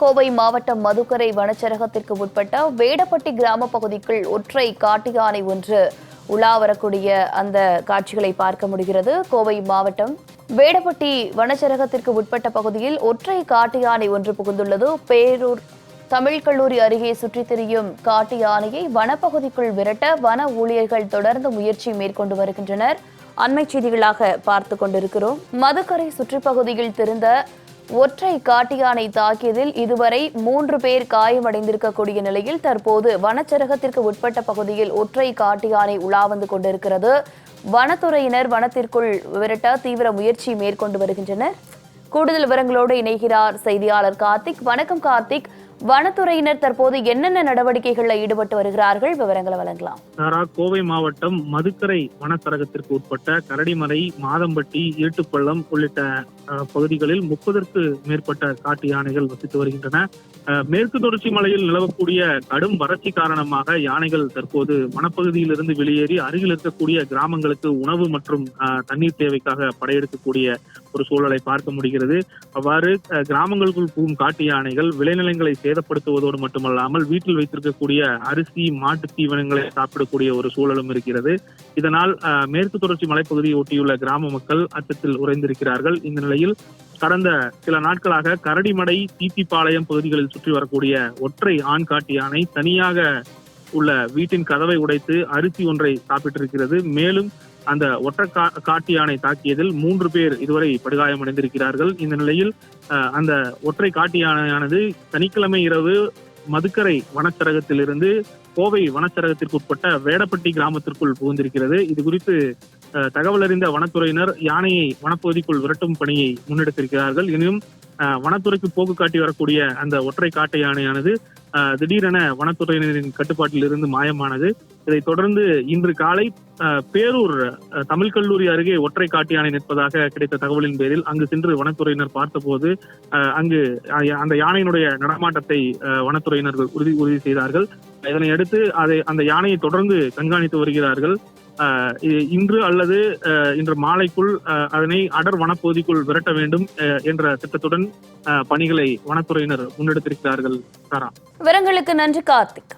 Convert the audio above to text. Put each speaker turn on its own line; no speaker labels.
கோவை மாவட்டம் மதுக்கரை வனச்சரகத்திற்கு உட்பட்ட வேடப்பட்டி கிராம பகுதிக்குள் ஒற்றை காட்டு யானை ஒன்று உலா வரக்கூடிய அந்த காட்சிகளை பார்க்க முடிகிறது. கோவை மாவட்டம் வேடப்பட்டி வனச்சரகத்திற்கு உட்பட்ட பகுதியில் ஒற்றை காட்டு யானை ஒன்று புகுந்துள்ளது. பேரூர் தமிழ் கல்லூரி அருகே சுற்றித் திரியும் காட்டு யானையை வனப்பகுதிக்குள் விரட்ட வன ஊழியர்கள் தொடர்ந்து முயற்சி மேற்கொண்டு வருகின்றனர். அண்மை செய்திகளாக பார்த்து கொண்டிருக்கிறோம். மதுக்கரை சுற்றுப்பகுதியில் திருந்த ஒற்றை காட்டியானை தாக்கியதில் இதுவரை மூன்று பேர் காயமடைந்திருக்கக்கூடிய நிலையில் தற்போது வனச்சரகத்திற்கு உட்பட்ட பகுதியில் ஒற்றை காட்டியானை உலா வந்து கொண்டிருக்கிறது. வனத்துறையினர் வனத்திற்குள் விரட்ட தீவிர முயற்சி மேற்கொண்டு வருகின்றனர். கூடுதல் விவரங்களோடு இணைகிறார் செய்தியாளர் கார்த்திக். வணக்கம் கார்த்திக். வனத்துறையினர் தற்போது என்னென்ன நடவடிக்கைகளில் ஈடுபட்டு வருகிறார்கள்? விவரங்களை வழங்கலாம்.
சாரா கோவை மாவட்டம் மதுக்கரை வனச்சரகத்திற்கு உட்பட்ட கரடிமலை மாதம்பட்டி ஈட்டுப்பள்ளம் உள்ளிட்ட பகுதிகளில் முப்பதற்கு மேற்பட்ட காட்டு யானைகள் வசித்து வருகின்றன. அஹ், மேற்கு தொடர்ச்சி மலையில் நிலவக்கூடிய கடும் வறட்சி காரணமாக யானைகள் தற்போது வனப்பகுதியிலிருந்து வெளியேறி அருகில் இருக்கக்கூடிய கிராமங்களுக்கு உணவு மற்றும் தண்ணீர் தேவைக்காக படையெடுக்கக்கூடிய ஒரு சூழலை பார்க்க முடிகிறது. அவ்வாறு அஹ், கிராமங்களுக்குள் போகும் காட்டு யானைகள் விளைநிலங்களை சேதப்படுத்துவதோடு மட்டுமல்லாமல் வீட்டில் வைத்திருக்கக்கூடிய அரிசி மாட்டு தீவனங்களை சாப்பிடக்கூடிய ஒரு சூழலும் இருக்கிறது. இதனால் மேற்கு தொடர்ச்சி மலைப்பகுதியை ஒட்டியுள்ள கிராம மக்கள் அச்சத்தில் உறைந்திருக்கிறார்கள். இந்த நிலையில் கடந்த சில நாட்களாக கரடிமடை தீத்திப்பாளையம் பகுதிகளில் சுற்றி வரக்கூடிய ஒற்றை ஆண் காட்டு யானை தனியாக உள்ள வீட்டின் கதவை உடைத்து அரிசி ஒன்றை சாப்பிட்டிருக்கிறது. மேலும் அந்த ஒற்றை கா காட்டு யானை தாக்கியதில் மூன்று பேர் இதுவரை படுகாயமடைந்திருக்கிறார்கள். இந்த நிலையில் அந்த ஒற்றை காட்டு யானையானது சனிக்கிழமை இரவு மதுக்கரை வனச்சரகத்திலிருந்து கோவை வனச்சரகத்திற்கு உட்பட்ட வேடப்பட்டி கிராமத்திற்குள் புகுந்திருக்கிறது. இது குறித்து அஹ், தகவல் அறிந்த வனத்துறையினர் யானையை வனப்பகுதிக்குள் விரட்டும் பணியை முன்னெடுத்திருக்கிறார்கள். எனினும் வனத்துறைக்கு போக்கு காட்டி வரக்கூடிய அந்த ஒற்றை காட்டு யானையானது திடீரென வனத்துறையினரின் கட்டுப்பாட்டில் இருந்து மாயமானது. இதைத் தொடர்ந்து இன்று காலை பேரூர் அஹ், தமிழ் கல்லூரி அருகே ஒற்றை காட்டு யானை நிற்பதாக கிடைத்த தகவலின் பேரில் அங்கு சென்று வனத்துறையினர் பார்த்தபோது அஹ், அங்கு அந்த யானையினுடைய நடமாட்டத்தை வனத்துறையினர்கள் உறுதி உறுதி செய்தார்கள். இதனை அடுத்து அதை அந்த யானையை தொடர்ந்து கண்காணித்து வருகிறார்கள். இன்று அல்லது அஹ், இன்று மாலைக்குள் அஹ், அதனை அடர் வனப்பகுதிக்குள் விரட்ட வேண்டும் அஹ், என்ற திட்டத்துடன் பணிகளை வனத்துறையினர் முன்னெடுத்திருக்கிறார்கள்
விவரங்களுக்கு நன்றி கார்த்திக்.